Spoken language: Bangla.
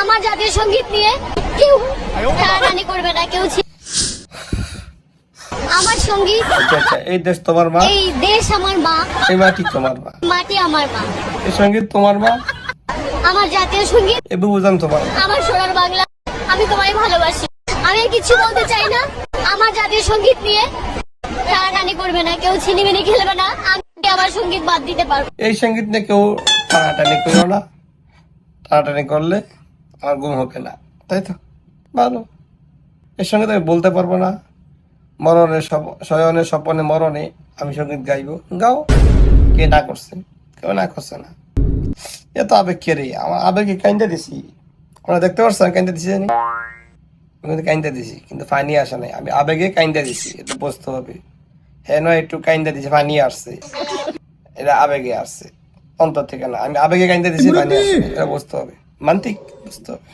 আমার জাতীয় সংগীত নিয়ে কেউ টানাটানি করবে না কেউ আমার সংগীত আচ্ছা আচ্ছা এই দেশ তোমার মা? এই দেশ আমার মা। এই মাটি তোমার মা। মাটি আমার মা। এই সংগীত তোমার মা? আমার জাতীয় সংগীত এই বুবুজান তোমার আমার সোনার বাংলা। আমি তোমায় ভালোবাসি। আমি কিছু বলতে চাই না। আমার জাতীয় সংগীত নিয়ে টানাটানি করবে না কেউ ছিনিমিনি খেলবে না। আমি আমার সংগীত বাদ দিতে পারব। এই সংগীত নিয়ে কেউ টানাটানি করো না। টানাটানি করলে আমার ঘুম হবে না। তাই তো? ভালো। এর সঙ্গে তো আমি বলতে পারব না। মরণে শয়নের স্বপনে মরণে আমি সংগীত গাইবো। গাও। কে না করছে? কেউ না করছে না। এ তো আবেগ কে রে? আমার আবেগে কাইন্দা দিছি। আমরা দেখতে পারছেন কাইন্দা দিছি জানি। আমি কিন্তু কাইন্দা দিছি, কিন্তু ফানি আসে নাই। আমি আবেগে কাইন্দা দিছি এটা বুঝতে হবে। হ্যাঁ নয়, একটু কাইন্দা দিছি ফানি আসছে। এটা আবেগে আসছে। অন্তর থেকে না। আমি আবেগে কাইন্দা দিছি ফানি আসছে। এটা বুঝতে হবে। মান্তিক বুঝতে হবে